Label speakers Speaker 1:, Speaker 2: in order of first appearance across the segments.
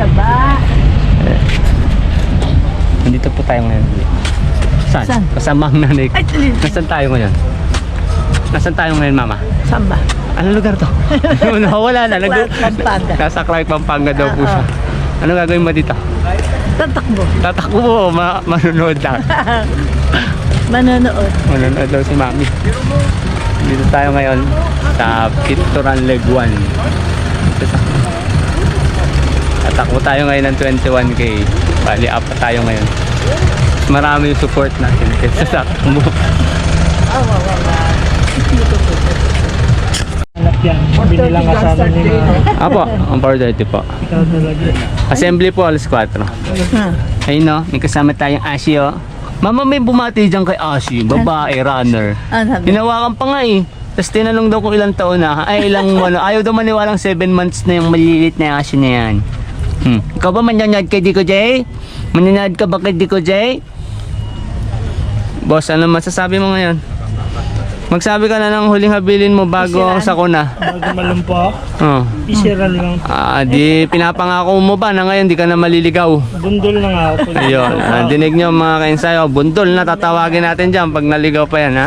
Speaker 1: taba.
Speaker 2: Nandito po tayo ngayon. Saan?
Speaker 1: Saan?
Speaker 2: Kasama ang nanay ko.
Speaker 1: Ay, tuloy.
Speaker 2: Nasaan tayo ngayon? Nasaan tayo ngayon, mama?
Speaker 1: Samba.
Speaker 2: Anong lugar to? Nawala na. Nag-
Speaker 1: Clark, Pampanga.
Speaker 2: Nasa Clark, Pampanga daw po
Speaker 1: Oo.
Speaker 2: siya. Ano gagawin mo dito?
Speaker 1: Tatakbo.
Speaker 2: Tatakbo mo, ma manonood lang.
Speaker 1: Manonood.
Speaker 2: Manonood daw si mami. Dito tayo ngayon sa Picturan Leguan. Tatakbo tayo ngayon ng 21k. Bali, up pa tayo ngayon. Marami yung support natin kaysa sa takbo.
Speaker 1: Ah, wow, wow, wow.
Speaker 3: Anak yan. Binilang kasama ni mga
Speaker 2: Apo, ang power 30 po. Assembly po alas 4.
Speaker 1: Ha?
Speaker 2: Ayun no, may kasama tayong Ashi oh. Mama may bumati dyan kay Ashi, babae, runner.
Speaker 1: Sabi?
Speaker 2: Tinawakan pa nga eh. Tapos tinanong daw kung ilang taon na. Ay, ilang ano. Ayaw daw maniwalang 7 months na yung malilit na Ashi na yan. Hmm. Ikaw ba manyanyad kay Dico J? Manyanyad ka ba kay Dico J? Boss, ano masasabi mo ngayon? Magsabi ka na ng huling habilin mo bago ang sakuna.
Speaker 3: Bago malumpo,
Speaker 2: Oh.
Speaker 3: isiran lang.
Speaker 2: Ah, di pinapangako mo ba na ngayon di ka na maliligaw?
Speaker 3: Bundol na nga ako.
Speaker 2: Ayun, ah, dinig nyo mga kainsayo, bundol na tatawagin natin dyan pag naligaw pa yan ha.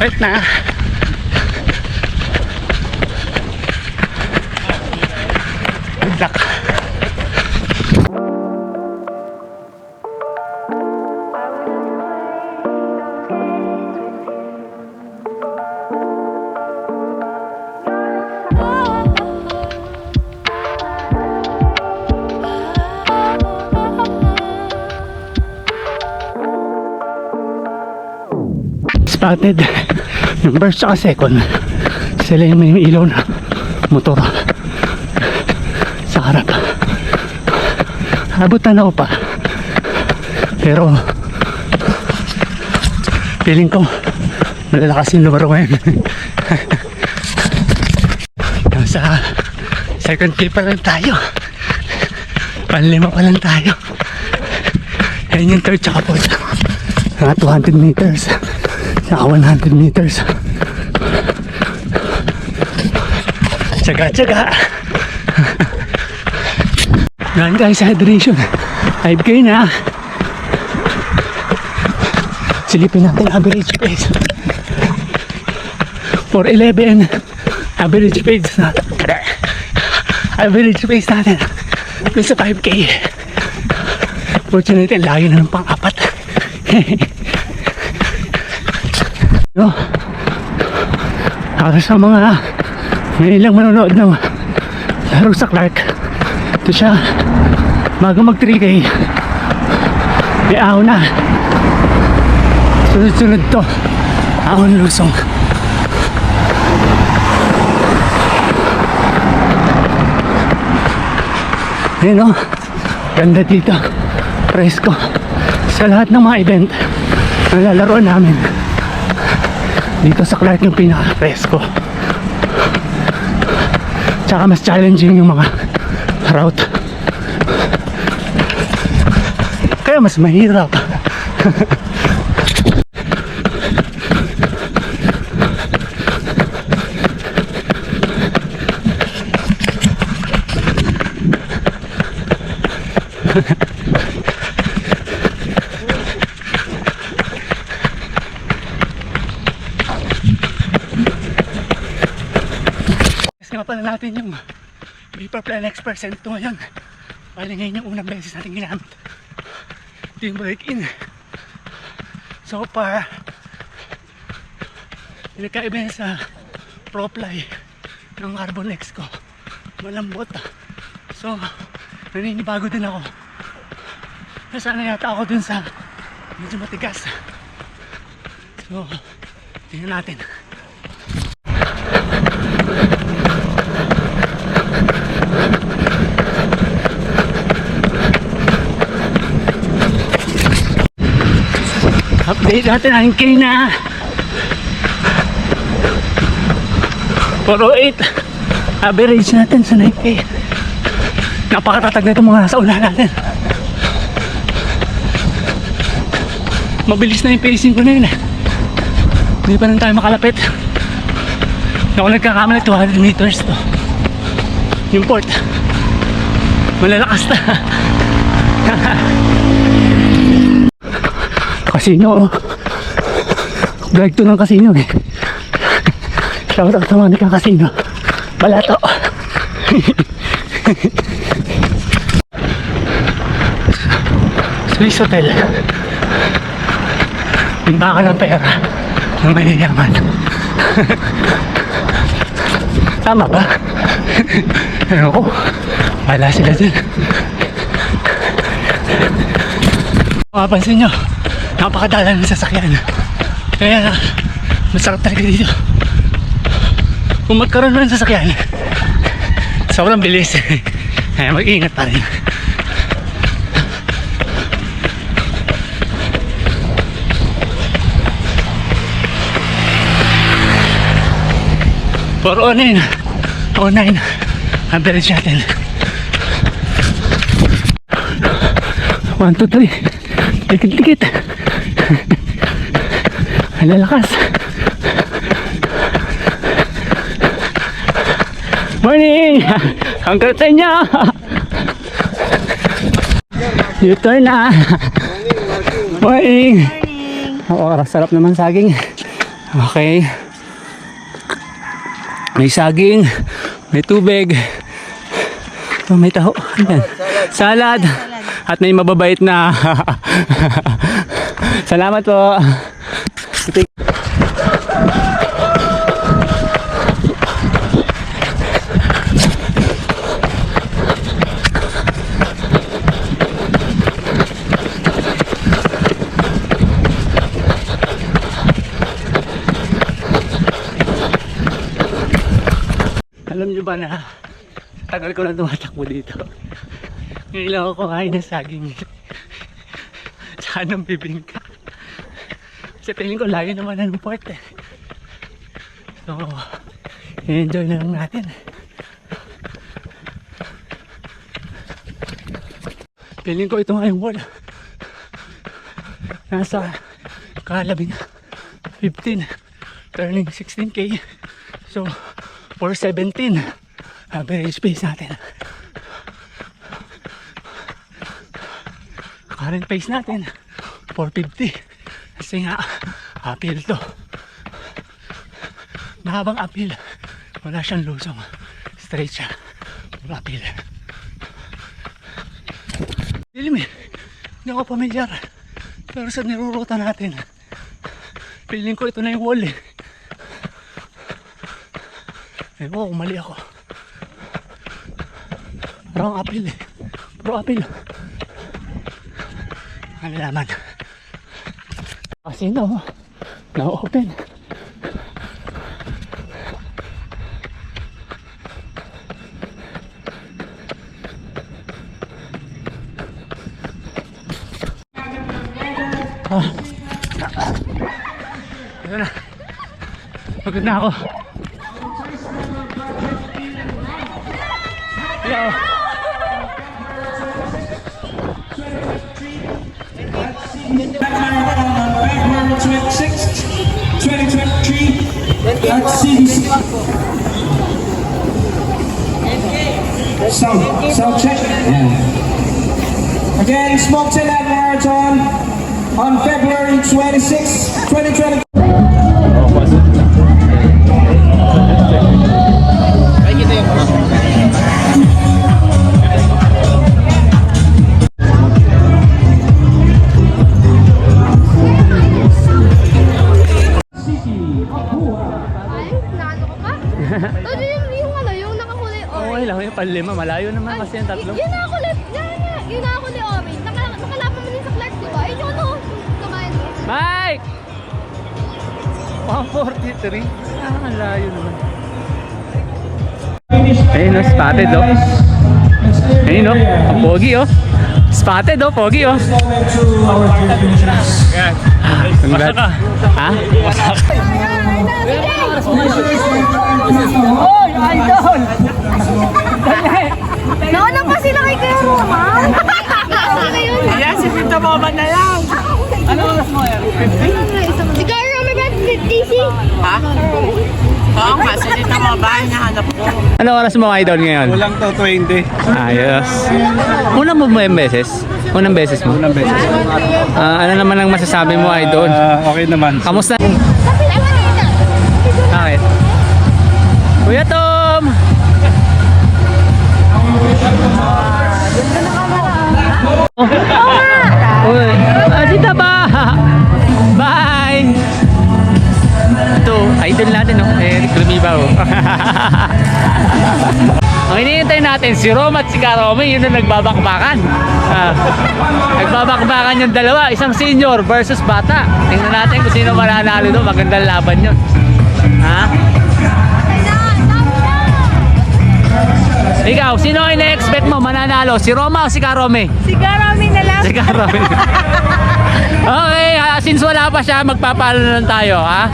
Speaker 2: Wait na. Spotted yung first at second. Sila yung may ilaw na motor. Sa harap. Abot na pa. Pero feeling ko malalakas yung lumaro ngayon. Nasa second clip pa lang tayo. Panlima pa lang tayo. Ayun yung third tsaka fourth. Mga 200 meters saka 100 meters. Tsaga tsaga. Yan guys hydration. 5k na. Silipin natin average pace. 411 average pace na. Average pace natin. Dun sa 5k fortunately layo na ng pang-apat no? para sa mga may ilang manonood ng laro sa Clark ito siya. Bago mag 3K may na. Sunod-sunod to. Ahon lusong. Ayun o ganda dito. Presko. Sa lahat ng mga event na lalaroan namin dito sa Clark yung pinaka presko tsaka mas challenging yung mga route. Kaya mas mahirap. Kasi nga pala natin yung Vapor Plan X% ngayon Bali ngayon yung unang beses natin ginamit. Ito yung break-in. So far, pinagkaiba yan sa ProFly ng Carbon X ko. Malambot ah. So, naninibago din ako. Nasana yata ako dun sa medyo matigas. So, tingnan natin. Update natin ang K na. 408 Average natin sa 9K Napakatatag na itong mga nasa unahan natin. Mabilis na yung pacing ko na yun eh. Hindi pa lang tayo makalapit. Ako nagkakamali 200 meters to. Yung port. Malalakas na Casino oh. Drive to ng casino eh. Shout out sa mga nagka-casino Balato. Swiss Hotel. Timba ka ng pera ng mayayaman. Tama ba? Ewan ko. Wala sila dun. Mapapansin nyo Napakadala ng sasakyan. Kaya Masarap talaga dito. Kung magkaroon mo ng sasakyan. Sobrang bilis. Kaya mag-ingat pa rin. For online. Online. Average natin. 1, 2, 3 Dikit-dikit lalakas Morning! Congrats sa inyo! U-turn na! Morning! Oo, sarap naman saging. Okay. May saging, may tubig, oh, may taho. Ayan. Salad. At may mababait na. Salamat po. Alam nyo ba na tagal ko na tumatakbo dito. Ngayon ako kumain ng saging. Tsaka ng bibingka. Kasi feeling ko layo naman ng port eh. So, enjoy na lang natin. Feeling ko ito nga yung wall. Nasa kalabing 15 turning 16k. So, 417 average pace natin. Current pace natin 450 kasi nga uphill to. Mahabang uphill. Wala siyang lusong. Straight siya. Puro uphill. Dilim eh. Hindi ako pamilyar. Pero sa niruruta natin, feeling ko ito na yung wall eh. Ko kung mali ako. Parang uphill eh. Pero uphill. Ano naman. Kasi no, na-open. Ah. Pagod na ako.
Speaker 4: Sound, sound check. Again, Smoke Till Marathon on February 26th, 2023.
Speaker 5: Panlima. Malayo naman kasi yung tatlo.
Speaker 6: Yun na ako ulit. Yan na. Yun na ako ni Orange. Naka, nakalaban mo din sa Clark, di ba? Ayun yun, oh. Kumain mo.
Speaker 5: Mike! 143. Ah, layo naman. Ayun no, spotted oh. Ayun no, ang pogi oh. Spotted oh, pogi oh. Congrats. Ha?
Speaker 6: Nauna
Speaker 7: Oo sa dito mga bahay na hanap ko.
Speaker 5: Ano oras mo idol ngayon?
Speaker 3: Kulang to 20.
Speaker 5: Ayos. Unang mo ba yung beses? Unang beses mo? Unang beses. Ah, ano naman ang masasabi mo idol?
Speaker 3: Ah, okay naman.
Speaker 5: Kamusta? Bakit? Kuya Tom! Ang hinihintay natin, si Roma at si Karome, yun ang nagbabakbakan. Ah, nagbabakbakan yung dalawa, isang senior versus bata. Tingnan natin kung sino mananalo doon, magandang laban yun. Ha? Ikaw, sino ang ina-expect mo mananalo? Si Roma o si Karome?
Speaker 1: Si Garami na lang.
Speaker 5: Si Karome. okay, ah, since wala pa siya, magpapalo lang tayo, ha?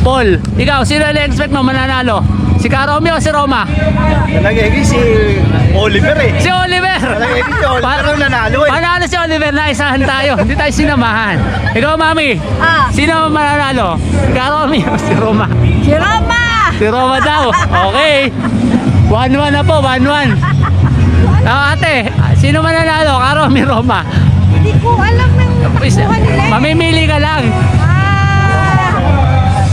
Speaker 5: Paul, ikaw, sino ang ina-expect mo mananalo? Si Karome o si Roma?
Speaker 3: Nalagay si Oliver eh.
Speaker 5: Si Oliver!
Speaker 3: Nalagay si Oliver ang nanalo eh.
Speaker 5: Panalo si Oliver na isahan tayo. Hindi tayo sinamahan. Ikaw, Mami.
Speaker 1: Ah.
Speaker 5: Sino ang mananalo? Si Karome o si Roma?
Speaker 1: Si Roma!
Speaker 5: Si Roma daw. Okay. 1-1 na po, 1-1. Ah, ate, sino mananalo? Karome, Roma.
Speaker 1: Hindi ko alam ng
Speaker 5: Is-
Speaker 1: takbuhan nila. eh.
Speaker 5: Mamimili ka lang.
Speaker 1: Ah,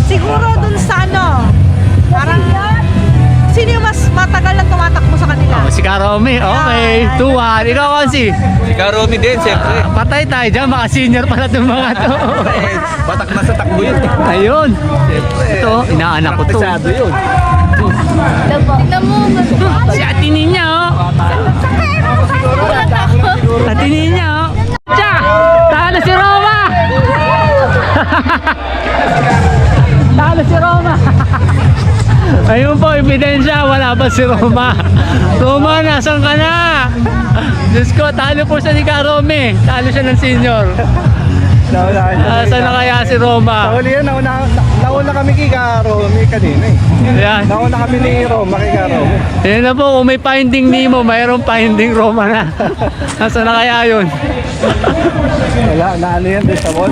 Speaker 1: siguro dun sa ano, parang sino yung mas matagal na tumatakbo sa kanila?
Speaker 5: Oh, si Karome, okay. 2-1. Ikaw, Konsi.
Speaker 3: Si Karumi din, siyempre.
Speaker 5: Ah, patay tayo dyan, mga senior pala itong mga to.
Speaker 3: Batak na sa takbo yun.
Speaker 5: Ayun. Ito, inaanak ko to.
Speaker 3: Matisado yun.
Speaker 6: Tignan mo, mas
Speaker 5: Si ate niya, oh. Ate niya, oh. Tsa! Talo si Roma! Talo si Roma! Ayun po, ebidensya, wala pa si Roma. Roma, nasan ka na? Diyos ko, talo po siya ni Karome. Talo siya ng senior.
Speaker 3: Nauna
Speaker 5: Nasaan na kaya si Roma?
Speaker 3: Nauli yan, nauna, na, nauna kami kay Karumi kanina eh.
Speaker 5: Yan.
Speaker 3: Nauna kami ni Roma kay Karumi.
Speaker 5: Yan na po, kung may finding Nemo, mayroong finding Roma na. Nasaan na kaya yun?
Speaker 3: Wala, naano yan sa wall.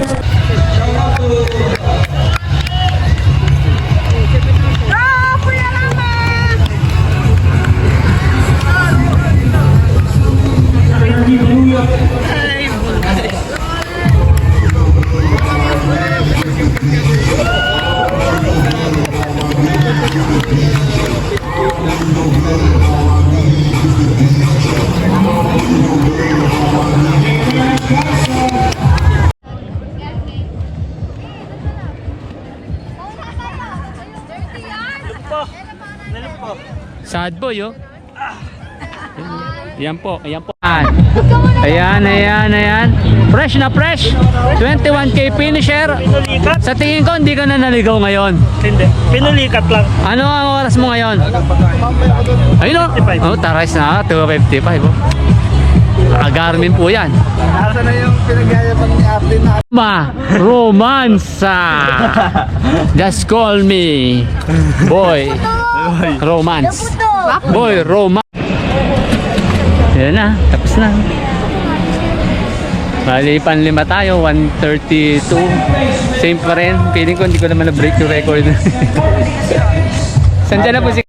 Speaker 5: Boy, oh. Yan po, ayan po. Ayan, ayan, ayan. Fresh na fresh. 21k finisher. Sa tingin ko, hindi ka na naligaw ngayon.
Speaker 3: Hindi, pinulikat lang.
Speaker 5: Ano ang oras mo ngayon? Ayun oh. Oh, tarais na. 255 oh. Naka-Garmin po yan.
Speaker 3: Nasa na yung pinagyayabang ni Arden na
Speaker 5: Ma, romansa. Just call me boy. Romance. Boy, romance. Yan na, tapos na. Bali, panlima tayo, 132. Same pa rin. Feeling ko hindi ko naman na-break yung record. Saan dyan na po si